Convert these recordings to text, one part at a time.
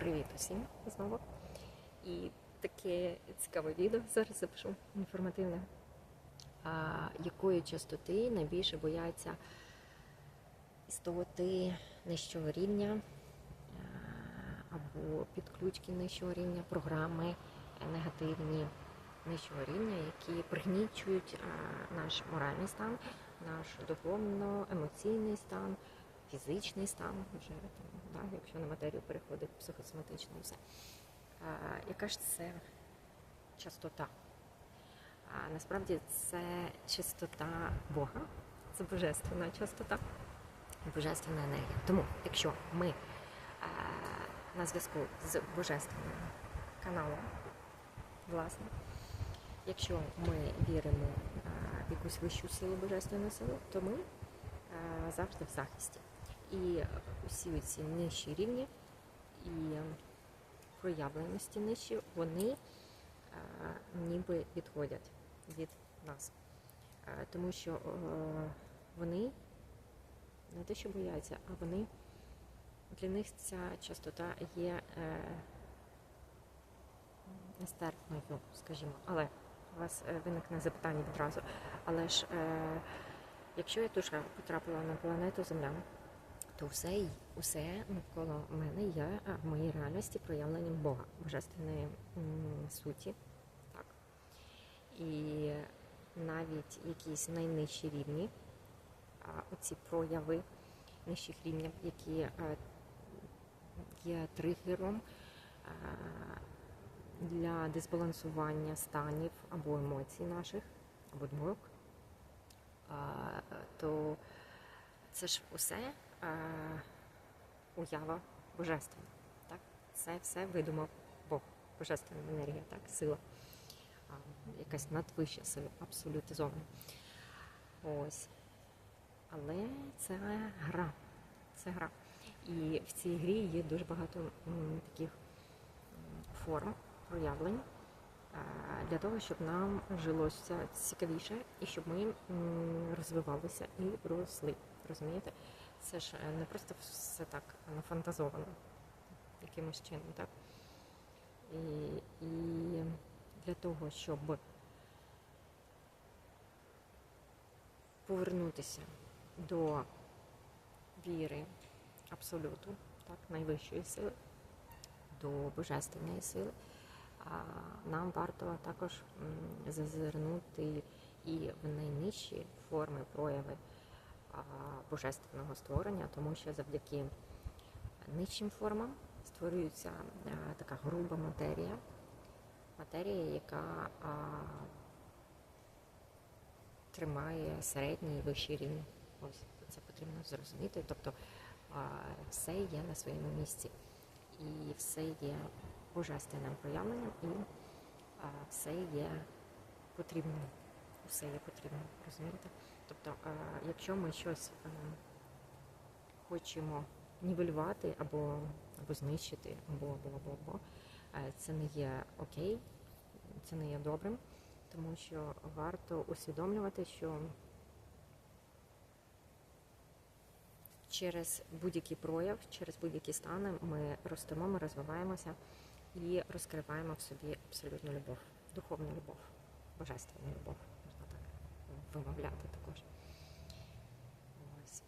Привіт усім знову. І таке цікаве відео зараз запишу інформативне. А, якої частоти найбільше бояться істоти нижчого рівня або підключки нижчого рівня, програми негативні нижчого рівня, які пригнічують наш моральний стан, наш духовно-емоційний стан, фізичний стан, вже там, да, якщо на матерію переходить психосоматично і все. А, яка ж це частота? А насправді це частота Бога, це божественна частота, божественна енергія. Тому, якщо ми е, на зв'язку з божественним каналом, власне, якщо ми віримо е, в якусь вищу силу божественну силу, то ми е, завжди в захисті. І усі ці нижчі рівні і проявленості нижчі, вони е, ніби відходять від нас. Е, Тому що е, вони не те, що бояться, а вони для них ця частота є нестерпною, скажімо. Але у вас виникне запитання відразу. Але ж якщо я душа потрапила на планету Земля, то все, усе навколо мене є в моїй реальності проявленням Бога, божественної суті. Так. І навіть якісь найнижчі рівні, оці прояви нижчих рівнів, які є тригером для дисбалансування станів або емоцій наших, або думок, то це ж усе уява божественна. Так? Це все видумав Бог, божественна енергія, так, сила, а, якась надвища сила, абсолютизована. Ось. Але це гра. Це гра. І в цій грі є дуже багато м, таких форм, проявлень для того, щоб нам жилося цікавіше і щоб ми розвивалися і росли. Розумієте? Це ж е, не просто все так нафантазовано якимось чином, так? І, і для того, щоб повернутися до віри абсолюту, так, найвищої сили, до божественної сили, нам варто також зазирнути і в найнижчі форми прояви божественного створення, тому що завдяки нижчим формам створюється така груба матерія, матерія, яка тримає середній і вищий рівень. Ось це потрібно зрозуміти. Тобто все є на своєму місці, і все є божественним проявленням, і все є потрібним. Усе є потрібним, розумієте? Тобто, е, якщо ми щось е, хочемо нівелювати або, або знищити, або, або, або, або, е, це не є окей, це не є добрим, тому що варто усвідомлювати, що через будь-який прояв, через будь-які стани ми ростемо, ми розвиваємося і розкриваємо в собі абсолютну любов, духовну любов, божественну любов, вимовляти також. Ось.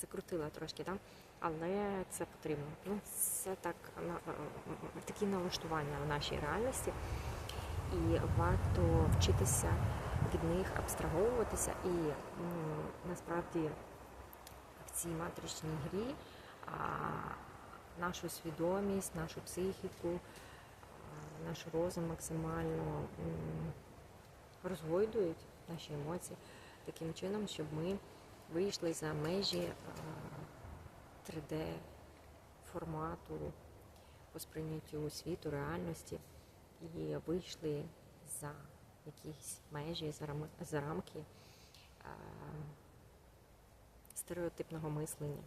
Закрутила трошки, так? але це потрібно. Ну, це так, на- такі налаштування в нашій реальності, і варто вчитися від них абстраговуватися. І насправді в цій матричній грі а, нашу свідомість, нашу психіку, наш розум максимально розгойдують наші емоції таким чином, щоб ми вийшли за межі 3D формату по сприйняттю світу, реальності і вийшли за якісь межі, за, рамки стереотипного мислення,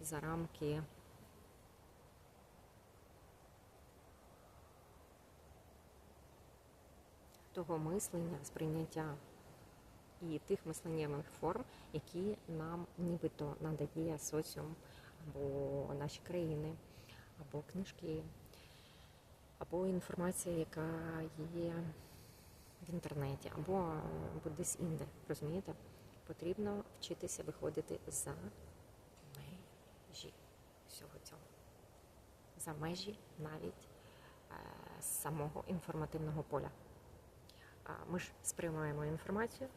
за рамки того мислення, сприйняття і тих мисленнєвих форм, які нам нібито надає соціум або наші країни, або книжки, або інформація, яка є в інтернеті, або, або десь інде. Розумієте? Потрібно вчитися виходити за межі всього цього. За межі навіть е, самого інформативного поля. Ми ж сприймаємо інформацію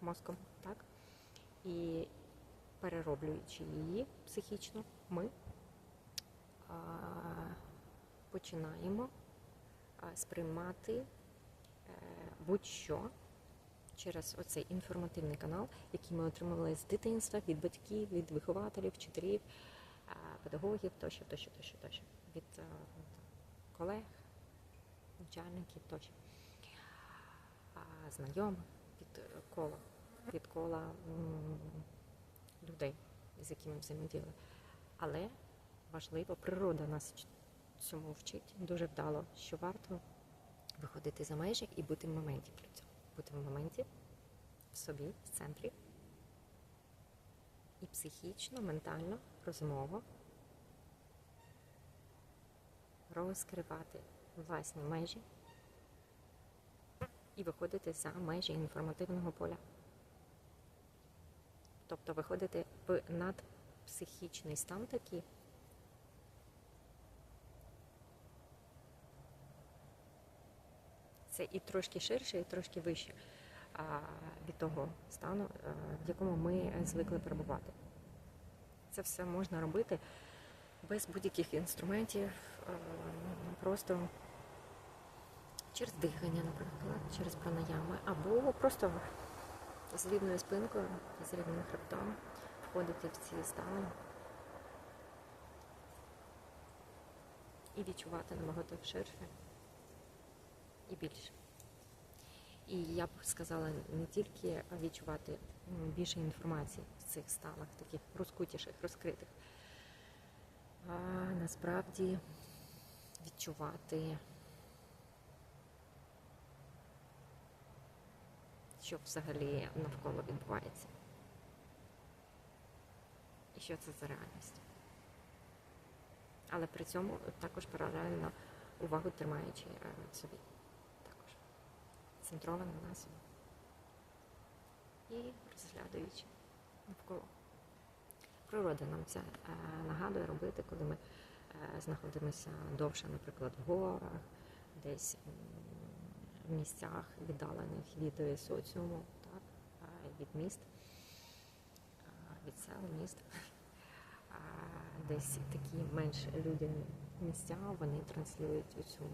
мозком, так? І перероблюючи її психічно, ми починаємо сприймати е, будь-що через оцей інформативний канал, який ми отримали з дитинства, від батьків, від вихователів, вчителів, педагогів тощо, тощо, тощо, тощо, від колег, начальників тощо, знайомих, від е, кола, від кола людей, з якими взаємодіяли. Але важливо, природа нас цьому вчить дуже вдало, що варто виходити за межі і бути в моменті при цьому. Бути в моменті в собі, в центрі. І психічно, ментально, розумово розкривати власні межі і виходити за межі інформативного поля. Тобто виходити в надпсихічний стан такий, це і трошки ширше, і трошки вище від того стану, е, в якому ми звикли перебувати. Це все можна робити без будь-яких інструментів, е, просто через дихання, наприклад, через пранаями, або просто з рівною спинкою, з рівним хребтом входити в ці стани і відчувати набагато ширше і більше. І я б сказала не тільки відчувати більше інформації в цих станах, таких розкутіших, розкритих, а насправді відчувати, що взагалі навколо відбувається. І що це за реальність. Але при цьому також паралельно увагу тримаючи е, собі. Також центровано на собі. І розглядаючи навколо. Природа нам це е, нагадує робити, коли ми е, знаходимося довше, наприклад, в горах, десь місцях віддалених від е, соціуму, так, е, від міст, е, від сел, міст. Десь такі менш людяні місця, вони транслюють цю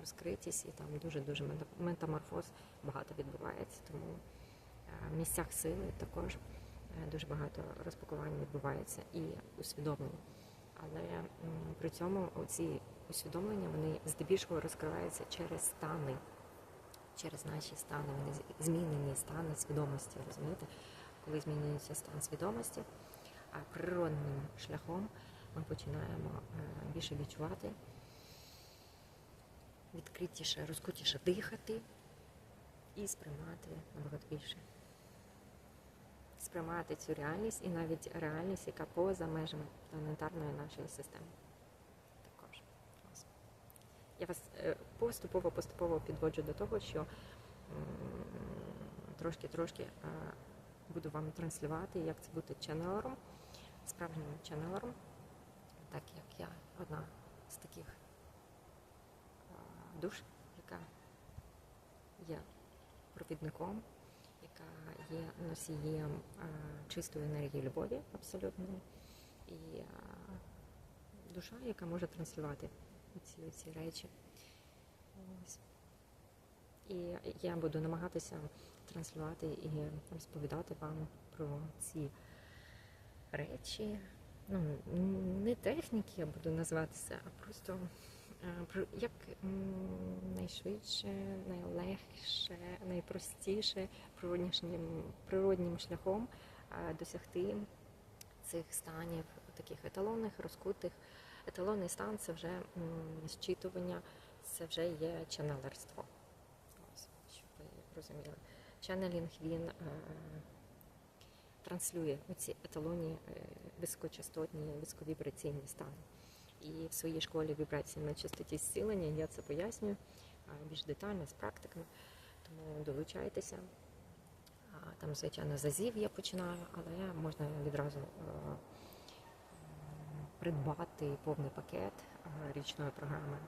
розкритість, і там дуже-дуже мета- метаморфоз багато відбувається. Тому в місцях сили також дуже багато розпакувань відбувається і усвідомлення. Але при цьому ці усвідомлення вони здебільшого розкриваються через стани, через наші стани, вони змінені стани свідомості, розумієте? Коли змінюється стан свідомості, природним шляхом ми починаємо е, більше відчувати, відкритіше, розкутіше дихати і сприймати набагато більше. Сприймати цю реальність і навіть реальність, яка поза межами планетарної нашої системи. Я вас е, поступово-поступово підводжу до того, що трошки-трошки е, буду вам транслювати, як це бути ченнелером, справжнім ченнелером, так як я одна з таких е, душ, яка є провідником, яка є носієм е, чистої енергії любові абсолютної, і е, душа, яка може транслювати ці, ці речі. Ось. І я буду намагатися транслювати і розповідати вам про ці речі. Ну, не техніки я буду називатися, а просто е, як найшвидше, найлегше, найпростіше природнішим, природнім шляхом е, досягти цих станів, таких еталонних, розкутих. Еталонний стан це вже зчитування, це вже є ченнелерство. Ось, щоб ви розуміли. Ченнелінг він е, транслює оці еталонні е, високочастотні, високовібраційні стани. І в своїй школі вібрації на частоті зцілення я це пояснюю більш детально з практиками. Тому долучайтеся. Там, звичайно, зазів я починаю, але можна відразу е, придбати повний пакет е, річної програми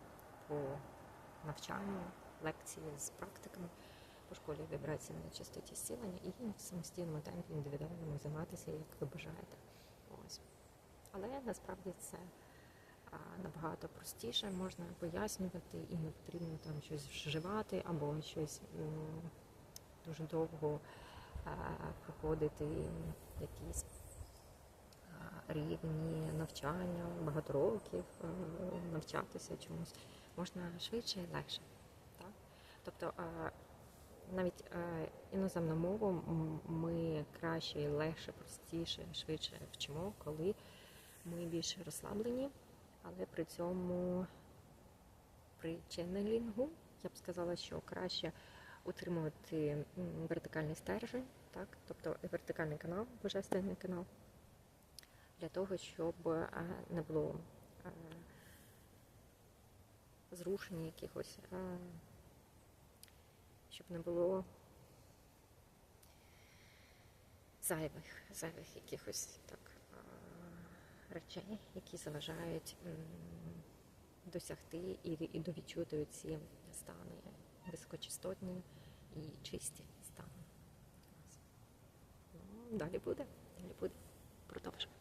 по навчанню, лекції з практиками по школі вібрації на частоті зцілення і самостійному темпі індивідуальному займатися, як ви бажаєте. Ось. Але насправді це набагато простіше, можна пояснювати і не потрібно там щось вживати або щось дуже довго проходити якісь рівні навчання, багато років навчатися чомусь. Можна швидше і легше. Так? Тобто навіть е, іноземну мову ми краще, і легше, простіше, швидше вчимо, коли ми більш розслаблені, але при цьому при ченнелінгу я б сказала, що краще утримувати вертикальний стержень, так, тобто вертикальний канал, божественний канал, для того, щоб е, не було е, зрушень якихось, е, щоб не було зайвих, зайвих якихось так речей, які заважають досягти і, довідчути ці стани високочастотні і чисті стани. Ну, далі буде, далі буде. Продовжуємо.